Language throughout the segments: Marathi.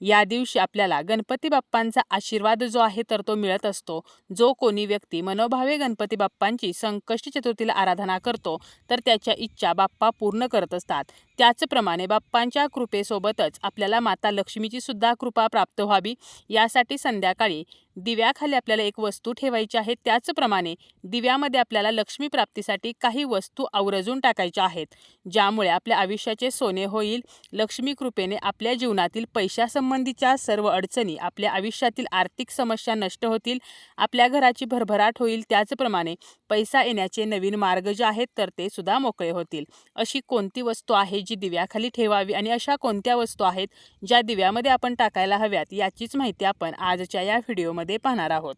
या दिवशी आपल्याला गणपती बाप्पांचा आशीर्वाद जो आहे तर तो मिळत असतो. जो कोणी व्यक्ती मनोभावे गणपती बाप्पांची संकष्टी चतुर्थीला आराधना करतो तर त्याच्या इच्छा बाप्पा पूर्ण करत असतात. त्याचप्रमाणे बाप्पांच्या कृपेसोबतच आपल्याला माता लक्ष्मीची सुद्धा कृपा प्राप्त व्हावी. यासाठी संध्याकाळी दिव्याखाली आपल्याला एक वस्तू ठेवायची आहे त्याचप्रमाणे दिव्यामध्ये आपल्याला लक्ष्मी प्राप्तीसाठी काही वस्तू आवरजून टाकायच्या आहेत ज्यामुळे आपल्या आयुष्याचे सोने होईल. लक्ष्मी कृपेने आपल्या जीवनातील पैशासंबंधीच्या सर्व अडचणी आपल्या आयुष्यातील आर्थिक समस्या नष्ट होतील आपल्या घराची भरभराट होईल. त्याचप्रमाणे पैसा येण्याचे नवीन मार्ग जे आहेत तर ते सुद्धा मोकळे होतील. अशी कोणती वस्तू आहे जी दिव्याखाली ठेवावी आणि अशा कोणत्या वस्तू आहेत ज्या दिव्यामध्ये आपण टाकायला हव्यात याचीच माहिती आपण आजच्या या व्हिडिओमध्ये पाहणार आहोत.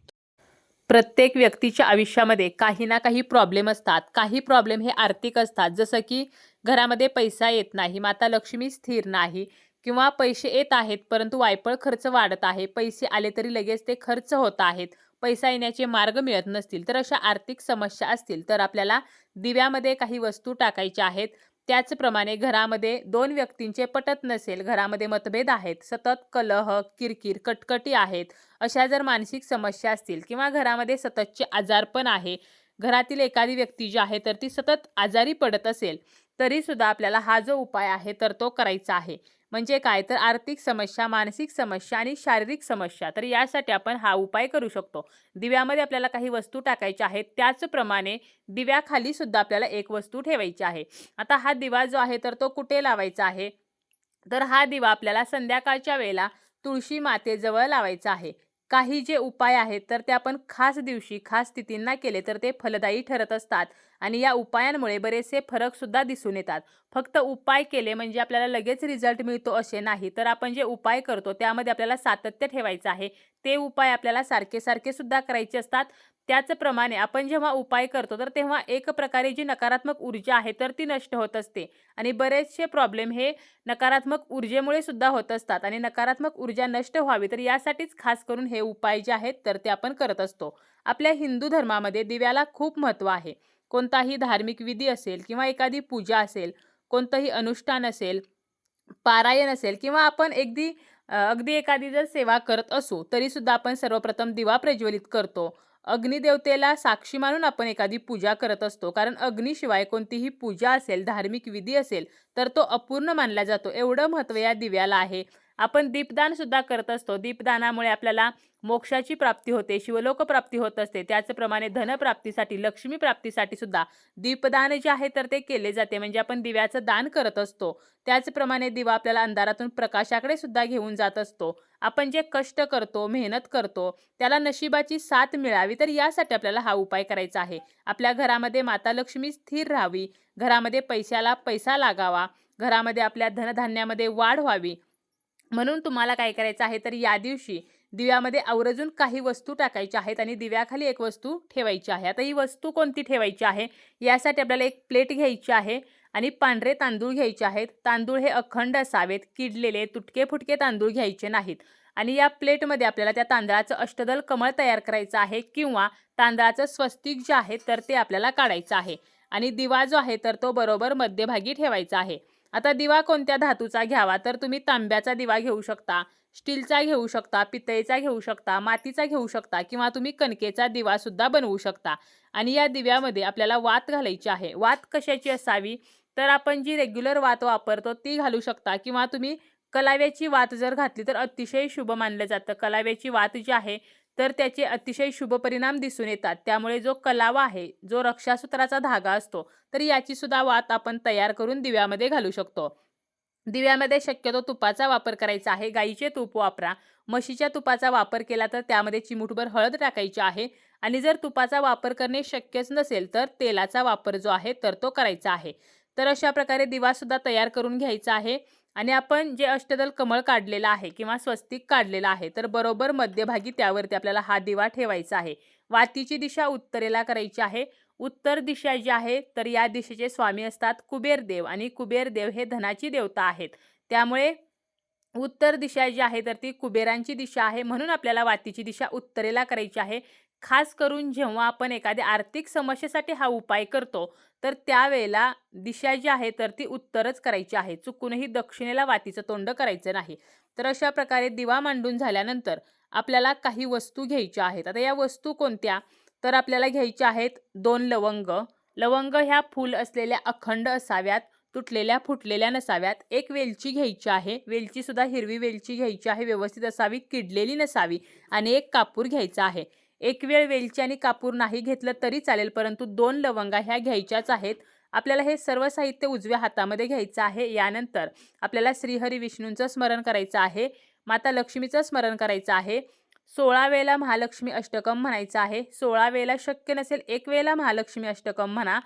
प्रत्येक व्यक्तीच्या आयुष्यामध्ये काही ना काही प्रॉब्लेम असतात. काही प्रॉब्लेम हे आर्थिक असतात. जसं की घरामध्ये पैसा येत नाही माता लक्ष्मी स्थिर नाही किंवा पैसे येत आहेत परंतु वायपळ खर्च वाढत आहे पैसे आले तरी लगेच ते खर्च होत आहेत पैसा येण्याचे मार्ग मिळत नसतील तर अशा आर्थिक समस्या असतील तर आपल्याला दिव्यामध्ये काही वस्तू टाकायच्या आहेत त्याचप्रमाणे घरामध्ये दोन व्यक्तींचे पटत नसेल घरामध्ये मतभेद आहेत सतत कलह किरकिर कटकटी आहेत अशा जर मानसिक समस्या असतील किंवा घरामध्ये सततचे आजारपण आहे घरातील एखादी व्यक्ती जी आहे तर ती सतत आजारी पडत असेल तरीसुद्धा आपल्याला हा जो उपाय आहे तर तो करायचा आहे. म्हणजे काय? तर आर्थिक समस्या मानसिक समस्या आणि शारीरिक समस्या. तर यासाठी आपण हा उपाय करू शकतो. दिव्यामध्ये आपल्याला काही वस्तू टाकायच्या आहेत त्याचप्रमाणे दिव्याखाली सुद्धा आपल्याला एक वस्तू ठेवायची आहे. आता हा दिवा जो आहे तर तो कुठे लावायचा आहे? तर हा दिवा आपल्याला संध्याकाळच्या वेळेला तुळशी मातेजवळ लावायचा आहे. काही जे उपाय आहेत तर ते आपण खास दिवशी खास स्थितींना केले तर ते फलदायी ठरत असतात. आणि या उपायांमुळे बरेचसे फरकसुद्धा दिसून येतात. फक्त उपाय केले म्हणजे आपल्याला लगेच रिझल्ट मिळतो असे नाही तर आपण जे उपाय करतो त्यामध्ये आपल्याला सातत्य ठेवायचं आहे. ते उपाय आपल्याला सारखे सारखे सुद्धा करायचे असतात. त्याचप्रमाणे आपण जेव्हा उपाय करतो तर तेव्हा एक प्रकारे जी नकारात्मक ऊर्जा आहे तर ती नष्ट होत असते. आणि बरेचसे प्रॉब्लेम हे नकारात्मक ऊर्जेमुळे सुद्धा होत असतात. आणि नकारात्मक ऊर्जा नष्ट व्हावी तर यासाठीच खास करून हे उपाय जे आहेत तर ते आपण करत असतो. आपल्या हिंदू धर्मामध्ये दिव्याला खूप महत्त्व आहे. कोणताही धार्मिक विधी असेल किंवा एखादी पूजा असेल कोणतंही अनुष्ठान असेल पारायण असेल किंवा आपण अगदी अगदी एखादी जर सेवा करत असू तरीसुद्धा आपण सर्वप्रथम दिवा प्रज्वलित करतो. अग्निदेवतेला साक्षी मानून आपण एखादी पूजा करत असतो. कारण अग्नीशिवाय कोणतीही पूजा असेल धार्मिक विधी असेल तर तो अपूर्ण मानला जातो. एवढं महत्त्व या दिव्याला आहे. आपण दीपदान सुद्धा करत असतो. दीपदानामुळे आपल्याला मोक्षाची प्राप्ती होते शिवलोक प्राप्ती होत असते. त्याचप्रमाणे धनप्राप्तीसाठी लक्ष्मी प्राप्तीसाठी सुद्धा दीपदान जे आहे तर ते केले जाते. म्हणजे आपण दिव्याचं दान करत असतो. त्याचप्रमाणे दिवा आपल्याला अंधारातून प्रकाशाकडे सुद्धा घेऊन जात असतो. आपण जे कष्ट करतो मेहनत करतो त्याला नशिबाची साथ मिळावी तर यासाठी आपल्याला हा उपाय करायचा आहे. आपल्या घरामध्ये माता लक्ष्मी स्थिर राहावी. घरामध्ये पैशाला पैसा लागावा. घरामध्ये आपल्या धनधान्यामध्ये वाढ व्हावी. म्हणून तुम्हाला काय करायचं आहे तर या दिवशी दिव्यामध्ये आवर्जून काही वस्तू टाकायच्या आहेत आणि दिव्याखाली एक वस्तू ठेवायची आहे. आता ही वस्तू कोणती ठेवायची आहे? यासाठी आपल्याला एक प्लेट घ्यायची आहे आणि पांढरे तांदूळ घ्यायचे आहेत. तांदूळ हे अखंड असावेत किडलेले तुटके फुटके तांदूळ घ्यायचे नाहीत. आणि या प्लेटमध्ये आपल्याला त्या तांदळाचं अष्टदल कमळ तयार करायचं आहे किंवा तांदळाचं स्वस्तिक जे आहे तर ते आपल्याला काढायचं आहे. आणि दिवा जो आहे तर तो बरोबर मध्यभागी ठेवायचा आहे. आता दिवा कोणत्या धातूचा घ्यावा? तर तुम्ही तांब्याचा दिवा घेऊ शकता स्टीलचा घेऊ शकता पितळेचा घेऊ शकता मातीचा घेऊ शकता किंवा तुम्ही कणकेचा दिवा सुद्धा बनवू शकता. आणि या दिव्यामध्ये आपल्याला वात घालायची आहे. वात कशाची असावी? तर आपण जी रेग्युलर वात वापरतो ती घालू शकता किंवा तुम्ही कलाव्याची वात जर घातली तर अतिशय शुभ मानलं जातं. कलाव्याची वात जी आहे तर त्याचे अतिशय शुभ परिणाम दिसून येतात. त्यामुळे जो कलावा आहे जो रक्षासूत्राचा धागा असतो तर याची सुद्धा वात आपण तयार करून दिव्यामध्ये घालू शकतो. दिव्यामध्ये शक्यतो तुपाचा वापर करायचा आहे. गाईचे तूप वापरा. म्हशीच्या तुपाचा वापर केला तर त्यामध्ये चिमूटभर हळद टाकायची आहे. आणि जर तुपाचा वापर करणे शक्यच नसेल तर तेलाचा वापर जो आहे तर तो करायचा आहे. तर अशा प्रकारे दिवासुद्धा तयार करून घ्यायचा आहे. आणि आपण जे अष्टदल कमळ काढलेलं आहे किंवा स्वस्तिक काढलेलं आहे तर बरोबर मध्यभागी त्यावरती आपल्याला हा दिवा ठेवायचा आहे. वातीची दिशा उत्तरेला करायची आहे. उत्तर दिशा जी आहे तर या दिशेचे स्वामी असतात कुबेर देव आणि कुबेर देव हे धनाची देवता आहेत. त्यामुळे उत्तर दिशा जी आहे तर ती कुबेरांची दिशा आहे म्हणून आपल्याला वातीची दिशा उत्तरेला करायची आहे. खास करून जेव्हा आपण एखाद्या आर्थिक समस्येसाठी हा उपाय करतो तर त्यावेळेला दिशा जी आहे तर ती उत्तरच करायची आहे. चुकूनही दक्षिणेला वातीचं तोंड करायचं नाही. तर अशा प्रकारे दिवा मांडून झाल्यानंतर आपल्याला काही वस्तू घ्यायच्या आहेत. आता या वस्तू कोणत्या? तर आपल्याला घ्यायच्या आहेत दोन लवंग. लवंग ह्या फूल असलेल्या अखंड असाव्यात तुटलेल्या फुटलेल्या नसाव्यात. एक वेलची घ्यायची आहे. वेलचीसुद्धा हिरवी वेलची घ्यायची आहे. व्यवस्थित असावी किडलेली नसावी आणि एक कापूर घ्यायचा आहे. एक वेळ वेलची आणि कापूर नाही घेतलं तरी चालेल परंतु दोन लवंगा ह्या घ्यायच्याच आहेत. आपल्याला हे सर्व साहित्य उजव्या हातामध्ये घ्यायचं आहे. यानंतर आपल्याला श्रीहरी विष्णूंचं स्मरण करायचं आहे. माता लक्ष्मीचं स्मरण करायचं आहे. सोळा वेळेला महालक्ष्मी अष्टकम म्हणायचं आहे. सोळा वेळेला शक्य नसेल एक वेळेला महालक्ष्मी अष्टकम म्हणा.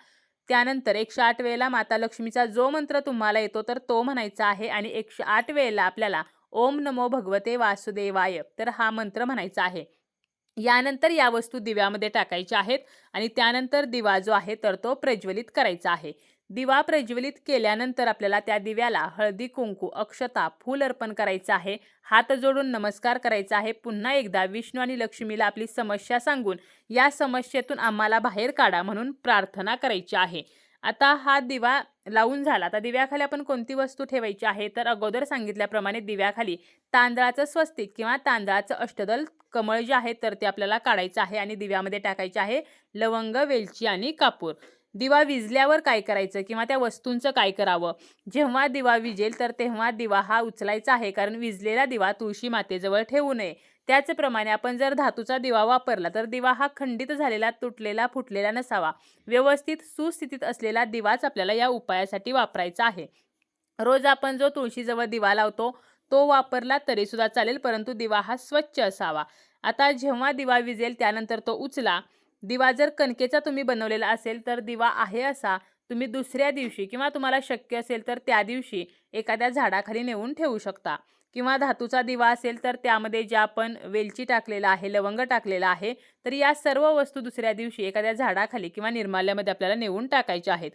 त्यानंतर एकशे आठ वेळेला माता लक्ष्मीचा जो मंत्र तुम्हाला येतो तर तो म्हणायचा आहे. आणि एकशे आठ वेळेला आपल्याला ओम नमो भगवते वासुदेवाय तर हा मंत्र म्हणायचा आहे. यानंतर या वस्तू दिव्यामध्ये टाकायच्या आहेत आणि त्यानंतर दिवा जो आहे तर तो प्रज्वलित करायचा आहे. दिवा प्रज्वलित केल्यानंतर आपल्याला त्या दिव्याला हळदी कुंकू अक्षता फूल अर्पण करायचं आहे. हात जोडून नमस्कार करायचा आहे. पुन्हा एकदा विष्णू आणि लक्ष्मीला आपली समस्या सांगून या समस्येतून आम्हाला बाहेर काढा म्हणून प्रार्थना करायची आहे. आता हा दिवा लावून झाला. आता दिव्याखाली आपण कोणती वस्तू ठेवायची आहे? तर अगोदर सांगितल्याप्रमाणे दिव्याखाली तांदळाचं स्वस्तिक किंवा तांदळाचं अष्टदल कमळ जे आहे तर ते आपल्याला काढायचं आहे आणि दिव्यामध्ये टाकायचे आहे लवंग वेलची आणि कापूर. दिवा विजल्यावर काय करायचं किंवा त्या वस्तूंचं काय करावं? जेव्हा दिवा विजेल तर तेव्हा दिवा हा उचलायचा आहे कारण विजलेला दिवा तुळशी मातेजवळ ठेवू नये. त्याचप्रमाणे आपण जर धातूचा दिवा वापरला तर दिवा हा खंडित झालेला तुटलेला फुटलेला नसावा. व्यवस्थित सुस्थितीत असलेला दिवाच आपल्याला या उपायासाठी वापरायचा आहे. रोज आपण जो तुळशीजवळ दिवा लावतो तो वापरला तरीसुद्धा चालेल परंतु दिवा हा स्वच्छ असावा. आता जेव्हा दिवा विजेल त्यानंतर तो उचला. दिवा जर कणकेचा तुम्ही बनवलेला असेल तर दिवा आहे असा तुम्ही दुसऱ्या दिवशी किंवा तुम्हाला शक्य असेल तर त्या दिवशी एखाद्या झाडाखाली नेऊन ठेवू शकता. किंवा धातूचा दिवा असेल तर त्यामध्ये ज्या आपण वेलची टाकलेला आहे लवंग टाकलेला आहे तर या सर्व वस्तू दुसऱ्या दिवशी एखाद्या झाडाखाली किंवा निर्माल्यामध्ये आपल्याला नेऊन टाकायच्या आहेत.